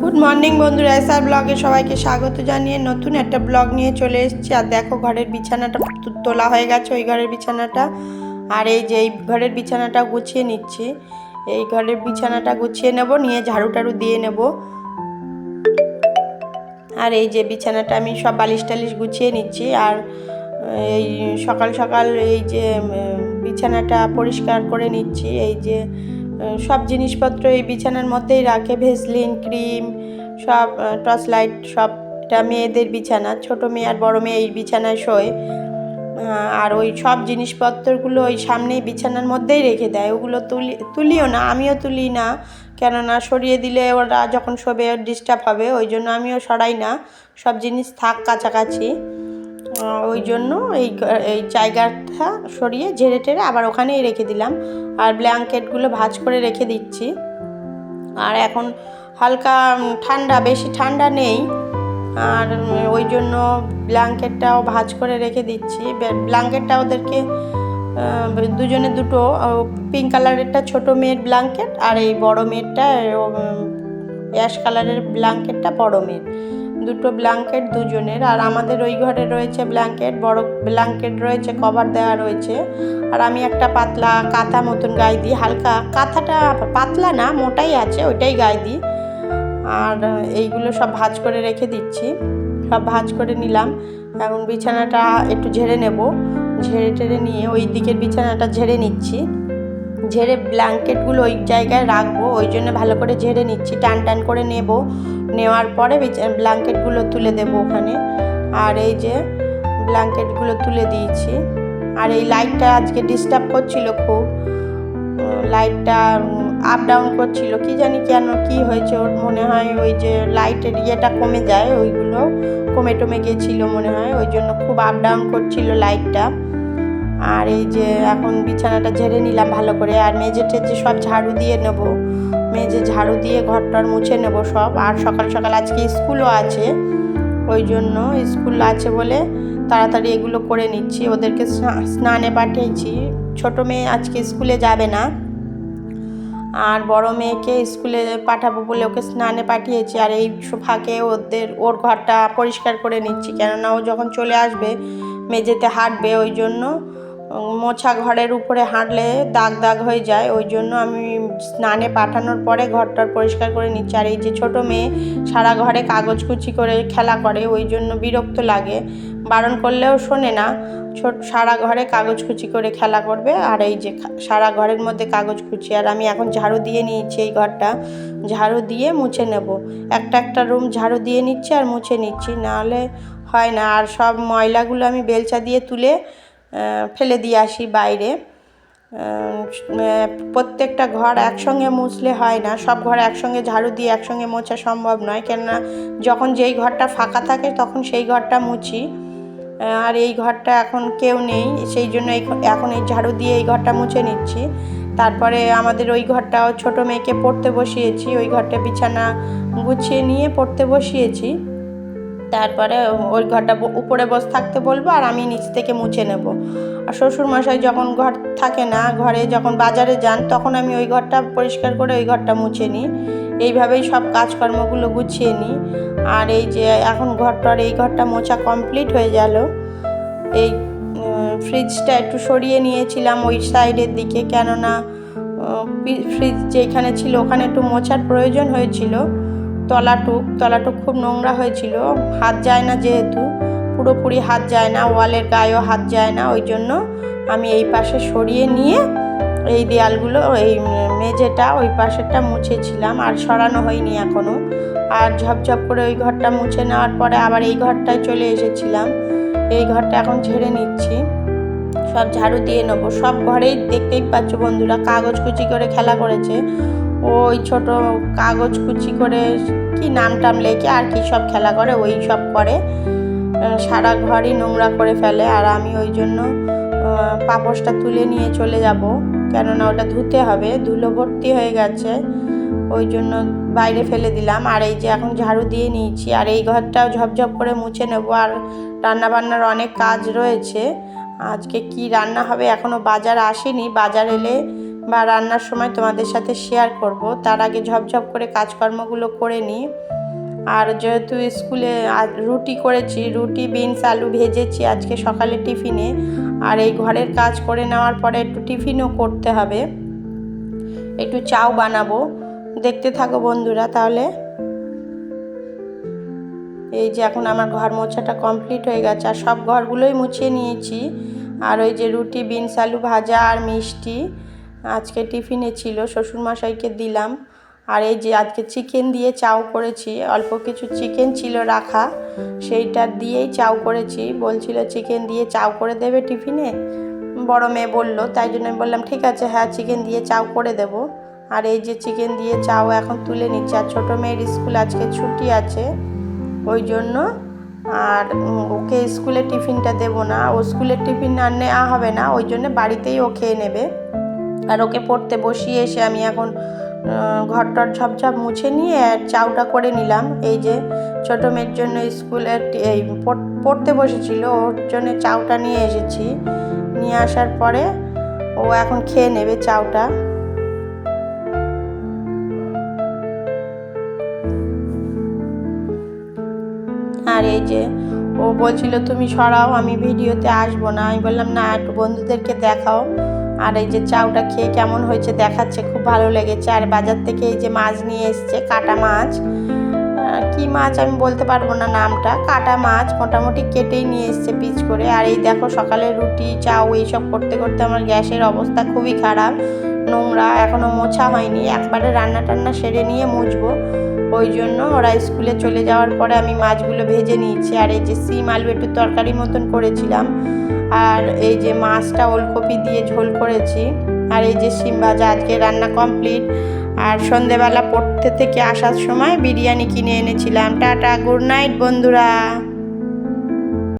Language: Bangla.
গুড মর্নিং বন্ধুরা। এসআর ব্লগে সবাইকে স্বাগত জানিয়ে নতুন একটা ব্লগ নিয়ে চলে এসেছি। আর দেখো, ঘরের বিছানাটা তোলা হয়ে গেছে ওই ঘরের বিছানাটা। আর এই যে এই ঘরের বিছানাটা গুছিয়ে নিচ্ছি। এই ঘরের বিছানাটা গুছিয়ে নেব, নিয়ে ঝাড়ু টাড়ু দিয়ে নেব। আর এই যে বিছানাটা আমি সব বালিশ টালিশ গুছিয়ে নিচ্ছি। আর এই সকাল সকাল এই যে বিছানাটা পরিষ্কার করে নিচ্ছি। এই যে সব জিনিসপত্র এই বিছানার মধ্যেই রাখে, ভেসলিন, ক্রিম, সব টর্চ লাইট সবটা মেয়েদের বিছানা, ছোট মেয়ে আর বড় মেয়ে এই বিছানায় শোয়। আর ওই সব জিনিসপত্রগুলো ওই সামনেই বিছানার মধ্যেই রেখে দেয়। ওগুলো তুলি, তুলিও না, আমিও তুলি না। কেননা সরিয়ে দিলে ওরা যখন শোবে ডিস্টার্ব হবে, ওই জন্য আমিও সরাই না। সব জিনিস থাক কাছাকাছি। ওই জন্য এই এই জায়গাটা সরিয়ে ঝেড়ে টেরে আবার ওখানেই রেখে দিলাম। আর ব্ল্যাঙ্কেটগুলো ভাজ করে রেখে দিচ্ছি। আর এখন হালকা ঠান্ডা, বেশি ঠান্ডা নেই। আর ওই জন্য ব্ল্যাঙ্কেটটাও ভাজ করে রেখে দিচ্ছি। ব্ল্যাঙ্কেটটা ওদেরকে দুজনে দুটো পিঙ্ক কালারেরটা ছোট মেয়ের ব্ল্যাঙ্কেট আর এই বড় মেয়েরটা অ্যাশ কালারের ব্ল্যাঙ্কেটটা বড় মেয়ের। দুটো ব্ল্যাঙ্কেট দুজনের, আর আমাদের ওই ঘরে রয়েছে ব্ল্যাঙ্কেট, বড় ব্ল্যাঙ্কেট রয়েছে, কভার দেওয়া রয়েছে। আর আমি একটা পাতলা কাঁথা মতন গায়ে দিই, হালকা কাঁথাটা পাতলা না, মোটাই আছে, ওইটাই গায়ে দিই। আর এইগুলো সব ভাঁজ করে রেখে দিচ্ছি, সব ভাঁজ করে নিলাম। এখন বিছানাটা একটু ঝেড়ে নেব, ঝেড়ে টেড়ে নিয়ে ওই দিকের বিছানাটা ঝেড়ে নিচ্ছি। ঝেড়ে ব্ল্যাঙ্কেটগুলো ওই জায়গায় রাখব, ওই জন্য ভালো করে ঝেড়ে নিচ্ছি, টান টান করে নেব। নেওয়ার পরে ব্ল্যাঙ্কেটগুলো তুলে দেব ওখানে। আর এই যে ব্ল্যাঙ্কেটগুলো তুলে দিয়েছি। আর এই লাইটটা আজকে ডিস্টার্ব করছিল খুব। লাইটটা আপ ডাউন করছিল। কি জানি কেন, কি হয়েছে ওর মনে হয় ওই যে লাইটের ইয়েটা কমে যায়, ওইগুলো কমে টমে গেছিল মনে হয়। ওই জন্য খুব আপ ডাউন করছিল লাইটটা। আর এই যে এখন বিছানাটা ঝেড়ে নিলাম ভালো করে, আর মেঝে টেজে সব ঝাড়ু দিয়ে নেব। মেঝে ঝাড়ু দিয়ে ঘরটর মুছে নেব সব। আর সকাল সকাল আজকে স্কুলও আছে, ওই জন্য স্কুল আছে বলে তাড়াতাড়ি এগুলো করে নিচ্ছি। ওদেরকে স্না- স্নানে পাঠিয়েছি। ছোট মেয়ে আজকে স্কুলে যাবে না। আর বড় মেয়েকে স্কুলে পাঠাবো বলে ওকে স্নানে পাঠিয়েছি। আর এই ফাঁকে ওদের, ওর ঘরটা পরিষ্কার করে নিচ্ছি। কেননা ও যখন চলে আসবে, মেঝেতে হাঁটবে, ওই জন্য মোছা ঘরের উপরে হাঁটলে দাগ দাগ হয়ে যায়। ওই জন্য আমি স্নানে পাঠানোর পরে ঘরটার পরিষ্কার করে নিচ্ছি। আর এই যে ছোটো মেয়ে, সারা ঘরে কাগজ কুচি করে খেলা করে, ওই জন্য বিরক্ত লাগে। বারণ করলেও শোনে না। ছোট, সারা ঘরে কাগজ কুচি করে খেলা করবে। আর এই যে সারা ঘরের মধ্যে কাগজ কুচি। আর আমি এখন ঝাড়ু দিয়ে নিয়েছি এই ঘরটা। ঝাড়ু দিয়ে মুছে নেব। একটা একটা রুম ঝাড়ু দিয়ে নিচ্ছি আর মুছে নিচ্ছি। নাহলে হয় না। আর সব ময়লাগুলো আমি বেলচা দিয়ে তুলে ফেলে দিয়ে আসি বাইরে। প্রত্যেকটা ঘর একসঙ্গে মুছলে হয় না। সব ঘর একসঙ্গে ঝাড়ু দিয়ে একসঙ্গে মোছা সম্ভব নয়। কেননা যখন যেই ঘরটা ফাঁকা থাকে তখন সেই ঘরটা মুছি। আর এই ঘরটা এখন কেউ নেই। সেই জন্য এখন এই ঝাড়ু দিয়ে এই ঘরটা মুছে নিচ্ছি। তারপরে আমাদের ওই ঘরটাও ছোটো মেয়েকে পড়তে বসিয়েছি। ওই ঘরটা বিছানা গুছিয়ে নিয়ে পড়তে বসিয়েছি। তারপরে ওই ঘরটা উপরে বসে থাকতে বলব আর আমি নিচ থেকে মুছে নেব। আর শ্বশুরমশাই যখন ঘর থাকে না, ঘরে যখন বাজারে যান, তখন আমি ওই ঘরটা পরিষ্কার করে ওই ঘরটা মুছে নিই। এইভাবেই সব কাজকর্মগুলো গুছিয়ে নিই। আর এই যে এখন ঘরটার এই ঘরটা মোছা কমপ্লিট হয়ে গেল। এই ফ্রিজটা একটু সরিয়ে নিয়েছিলাম ওই সাইডের দিকে। কেননা ফ্রিজ যেখানে ছিল ওখানে একটু মোছার প্রয়োজন হয়েছিল। তলাটুক তলাটুক খুব নোংরা হয়েছিল। হাত যায় না যেহেতু, পুরোপুরি হাত যায় না, ওয়ালের গায়েও হাত যায় না, ওই জন্য আমি এই পাশে সরিয়ে নিয়ে এই দেয়ালগুলো, এই মেঝেটা ওই পাশেরটা মুছেছিলাম, আর সরানো হয়নি এখনও আর ঝপঝপ করে ওই ঘরটা মুছে নেওয়ার পরে আবার এই ঘরটায় চলে এসেছিলাম। এই ঘরটা এখন ঝেড়ে নিচ্ছি। সব ঝাড়ু দিয়ে নেব। সব ঘরেই দেখতেই পাচ্ছ বন্ধুরা কাগজ কুচি করে খেলা করেছে। ওই ছোট কাগজ কুচি করে কি নাম টাম লেখে আর কি সব খেলা করে ওই সব করে। সারা ঘরই নোংরা করে ফেলে আর আমি ওই জন্য আহ, পাপোশটা তুলে নিয়ে চলে যাব। কেননা ওটা ধুতে হবে ধুলো ভর্তি হয়ে গেছে। ওই জন্য বাইরে ফেলে দিলাম। আর এই যে এখন ঝাড়ু দিয়ে নিয়েছি আর এই ঘরটাও ঝপঝপ করে মুছে নেব। আর রান্না বান্নার অনেক কাজ রয়েছে। আজকে কি রান্না হবে এখনও বাজার আসেনি। বাজার এলে বা রান্নার সময় তোমাদের সাথে শেয়ার করব। তার আগে ঝপঝপ করে কাজকর্মগুলো করে নিই। আর যেহেতু স্কুলে রুটি করেছি, রুটি, বিনস, আলু ভেজেছি আজকে সকালে টিফিনে। আর এই ঘরের কাজ করে নেওয়ার পরে একটু টিফিনও করতে হবে। একটু চাও বানাবো। দেখতে থাকো বন্ধুরা তাহলে। এই যে এখন আমার ঘর মোছাটা কমপ্লিট হয়ে গেছে, আর সব ঘরগুলোই মুছিয়ে নিয়েছি। আর ওই যে রুটি, বিনস, আলু ভাজা আর মিষ্টি আজকে টিফিনে ছিল, শ্বশুরমশাইকে দিলাম। আর এই যে আজকে চিকেন দিয়ে চাউ করেছি, অল্প কিছু চিকেন ছিল রাখা, সেইটা দিয়েই চাউ করেছি। বলছিল, চিকেন দিয়ে চাউ করে দেবে টিফিনে? বড় মেয়ে বলল, তাই জন্য আমি বললাম, ঠিক আছে হ্যাঁ চিকেন দিয়ে চাউ করে দেব। আর এই যে চিকেন দিয়ে চাউ এখন তুলে নিচ্ছে, আর ছোটো মেয়ের স্কুল আজকে ছুটি আছে। ওই জন্য আর ওকে স্কুলে টিফিনটা দেবো না। ও স্কুলের টিফিন আর নেওয়া হবে না ওই জন্য বাড়িতেই ও খেয়ে নেবে। আর ওকে পড়তে বসিয়ে এসে আমি এখন ঘরটর ঝপঝপ মুছে নিয়ে আর চাউটা করে নিলাম। এই যে ছোটো মেয়ের জন্য স্কুলের টি- এই পড়- পড়তে বসেছিল ওর জন্য চাউটা নিয়ে এসেছি। নিয়ে আসার পরে ও এখন খেয়ে নেবে চাউটা। এই যে ও বলছিল, তুমি সরাও, আমি ভিডিওতে আসব না। আমি বললাম, না, একটু বন্ধুদেরকে দেখাও। আর এই যে চাউটা খেয়ে কেমন হয়েছে দেখাচ্ছে, খুব ভালো লেগেছে। আর বাজার থেকে এই যে মাছ নিয়ে এসছে, কাটা মাছ। কি মাছ আমি বলতে পারব না নামটা। কাটা মাছ মোটামুটি কেটেই নিয়ে এসছে পিচ করে। আর এই দেখো, সকালে রুটি, চাউ এইসব করতে করতে আমার গ্যাসের অবস্থা খুবই খারাপ, নোংরা এখনও মোছা হয়নি। একবারে রান্না টান্না সেরে নিয়ে মুছবো। ওই জন্য ওরা স্কুলে চলে যাওয়ার পরে আমি মাছগুলো ভেজে নিয়েছি। আর এই যে সিম, আলু একটু তরকারি মতন করেছিলাম। আর এই যে মাছটা ওলকপি দিয়ে ঝোল করেছি। আর এই যে সিম ভাজা আজকে রান্না কমপ্লিট। আর সন্ধেবেলা পড়তে থেকে আসার সময় বিরিয়ানি কিনে এনেছিলাম। টাটা, গুড নাইট বন্ধুরা।